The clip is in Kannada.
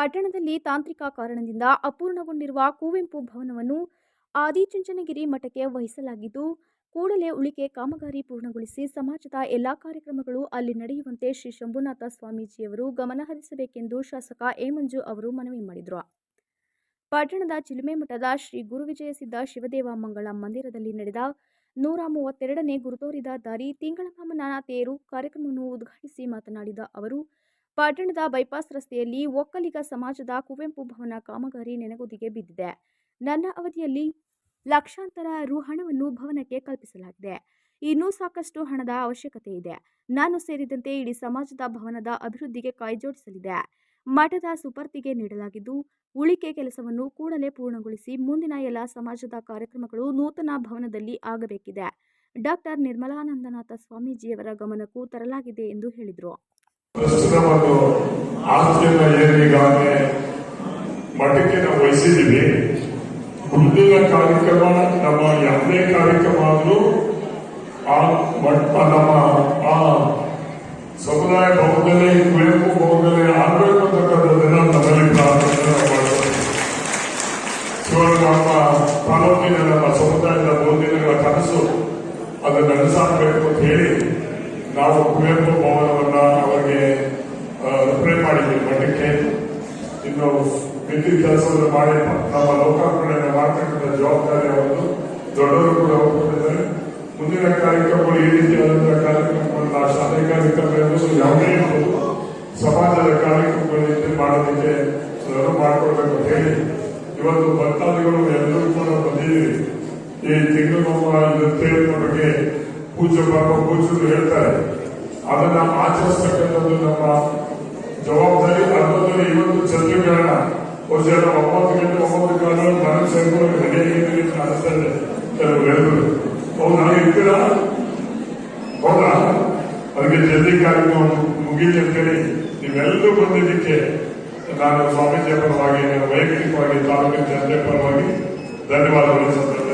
ಪಟ್ಟಣದಲ್ಲಿ ತಾಂತ್ರಿಕ ಕಾರಣದಿಂದ ಅಪೂರ್ಣಗೊಂಡಿರುವ ಕುವೆಂಪು ಭವನವನ್ನು ಆದಿಚುಂಚನಗಿರಿ ಮಠಕ್ಕೆ ವಹಿಸಲಾಗಿದ್ದು, ಕೂಡಲೇ ಉಳಿಕೆ ಕಾಮಗಾರಿ ಪೂರ್ಣಗೊಳಿಸಿ ಸಮಾಜದ ಎಲ್ಲಾ ಕಾರ್ಯಕ್ರಮಗಳು ಅಲ್ಲಿ ನಡೆಯುವಂತೆ ಶ್ರೀ ಶಂಭುನಾಥ ಸ್ವಾಮೀಜಿಯವರು ಗಮನಹರಿಸಬೇಕೆಂದು ಶಾಸಕ ಎಮಂಜು ಅವರು ಮನವಿ ಮಾಡಿದರು. ಪಟ್ಟಣದ ಚಿಲುಮೆ ಮಠದ ಶ್ರೀ ಗುರುವಿಜಯಸಿದ್ಧ ಶಿವದೇವ ಮಂಗಳ ಮಂದಿರದಲ್ಲಿ ನಡೆದ ನೂರ ಮೂವತ್ತೆರಡನೇ ಗುರುತೋರಿದ ದಾರಿ ತಿಂಗಳ ಮಾಮನ ತೇರು ಕಾರ್ಯಕ್ರಮವನ್ನು ಉದ್ಘಾಟಿಸಿ ಮಾತನಾಡಿದ ಅವರು ಪಟ್ಟಣದ ಬೈಪಾಸ್ ರಸ್ತೆಯಲ್ಲಿ ಒಕ್ಕಲಿಗ ಸಮಾಜದ ಕುವೆಂಪು ಭವನ ಕಾಮಗಾರಿ ನೆನೆಗುದಿಗೆ ಬಿದ್ದಿದೆ. ನನ್ನ ಅವಧಿಯಲ್ಲಿ ಲಕ್ಷಾಂತರ ರು ಹಣವನ್ನು ಭವನಕ್ಕೆ ಕಲ್ಪಿಸಲಾಗಿದೆ. ಇನ್ನೂ ಸಾಕಷ್ಟು ಹಣದ ಅವಶ್ಯಕತೆ ಇದೆ. ನಾನು ಸೇರಿದಂತೆ ಇಡೀ ಸಮಾಜದ ಭವನದ ಅಭಿವೃದ್ಧಿಗೆ ಕೈಜೋಡಿಸಲಿದೆ. ಮಠದ ಸುಪರ್ತಿಗೆ ನೀಡಲಾಗಿದ್ದು, ಉಳಿಕೆ ಕೆಲಸವನ್ನು ಕೂಡಲೇ ಪೂರ್ಣಗೊಳಿಸಿ ಮುಂದಿನ ಎಲ್ಲ ಸಮಾಜದ ಕಾರ್ಯಕ್ರಮಗಳು ನೂತನ ಭವನದಲ್ಲಿ ಆಗಬೇಕಿದೆ. ಡಾಕ್ಟರ್ ನಿರ್ಮಲಾನಂದನಾಥ ಸ್ವಾಮೀಜಿಯವರ ಗಮನಕ್ಕೂ ತರಲಾಗಿದೆ ಎಂದು ಹೇಳಿದರು. ಪ್ರಸ್ತುತ ಒಂದು ಆಸ್ತಿಯನ್ನ ಏನೀಗಾಗಲೇ ಮಠಕ್ಕೆ ನಾವು ವಹಿಸಿದ್ದೀವಿ. ಮುಂದಿನ ಕಾರ್ಯಕ್ರಮ, ನಮ್ಮ ಯಾವುದೇ ಕಾರ್ಯಕ್ರಮ ಆದರೂ ಆ ಮಠ, ನಮ್ಮ ಆ ಸಮುದಾಯ ಭವನದಲ್ಲಿ ಕುವೆಂಪು ಭವನದಲ್ಲಿ ಆಗಬೇಕು ಅಂತಕ್ಕಂಥದ್ದನ್ನ ನಮ್ಮಲ್ಲಿ ಪ್ರಾರ್ಥನೆ ಶಿವನ ನಮ್ಮ ತಾಲೂಕಿನ ನಮ್ಮ ಸಮುದಾಯದ ಬಹುದಿನಗಳ ಕನಸು ಅದನ್ನು ನನಸಾಗಬೇಕು ಅಂತ ಹೇಳಿ ನಾವು ಕುವೆಂಪು ಭವನವನ್ನ ಅವರಿಗೆ ಇನ್ನು ಮಿತಿ ಕೆಲಸವನ್ನು ಮಾಡಿ ನಮ್ಮ ಲೋಕಾರ್ಪಣೆ ಮಾಡ್ತಕ್ಕಂಥ ಜವಾಬ್ದಾರಿ ಅವರದ್ದು ದೊಡ್ಡವರು ಕೂಡ ಒಪ್ಪಿಕೊಂಡಿದ್ದಾರೆ ಮುಂದಿನ ಕಾರ್ಯಕ್ರಮಗಳು ಈ ರೀತಿಯಾದಂತಹ ಕಾರ್ಯಕ್ರಮಗಳನ್ನ ಶಾಲೆ ಕಾರ್ಯಕ್ರಮ ಇರ್ಬೋದು ಯಾವುದೇ ಇರ್ಬೋದು ಸಮಾಜದ ಕಾರ್ಯಕ್ರಮಗಳ ರೀತಿ ಮಾಡೋದಕ್ಕೆ ನೆರವು ಮಾಡಿಕೊಡ್ಬೇಕು ಅಂತ ಹೇಳಿ ಇವತ್ತು ಭಕ್ತಾದಿಗಳು ಎಲ್ಲರೂ ಕೂಡ ಬಂದಿದ್ದೀವಿ ಈ ತಿಂಗಳ ಇದು ತೇರಿನ ಬಗ್ಗೆ ಪೂಜೆ ಪಾಪ ಪೂಜೆಗಳು ಹೇಳ್ತಾರೆ. ಅದನ್ನ ಆಚರಿಸ್ತಕ್ಕಂಥದ್ದು ನಮ್ಮ ಜವಾಬ್ದಾರಿ. ಬಹುಶಃ ಒಂಬತ್ತು ಗಂಟೆ ಒಂಬತ್ತು ಕಾಲ ನನಗೆ ಸೇರ್ಕೊಂಡು ನಡೆಯಿದೆ ಅಂತ ಅನಿಸ್ತಾ ಇದೆ ಕೆಲವು ಎಲ್ಲರೂ ಹೌದಾ ಇರ್ತೀರಾ ಹೌದಾ ಅದಕ್ಕೆ ಜಲ್ದಿ ಕಾರ್ಯಕ್ರಮ ಮುಗೀಲಿ ಅಂತೇಳಿ ನೀವೆಲ್ಲರೂ ಬಂದಿದ್ದಕ್ಕೆ ನಾನು ಸ್ವಾಮೀಜಿಯ ಪರವಾಗಿ ನಾನು ವೈಯಕ್ತಿಕವಾಗಿ ತಾಲೂಕಿನ ಜನತೆ ಪರವಾಗಿ ಧನ್ಯವಾದಗಳು ಸಂದರ್ಭ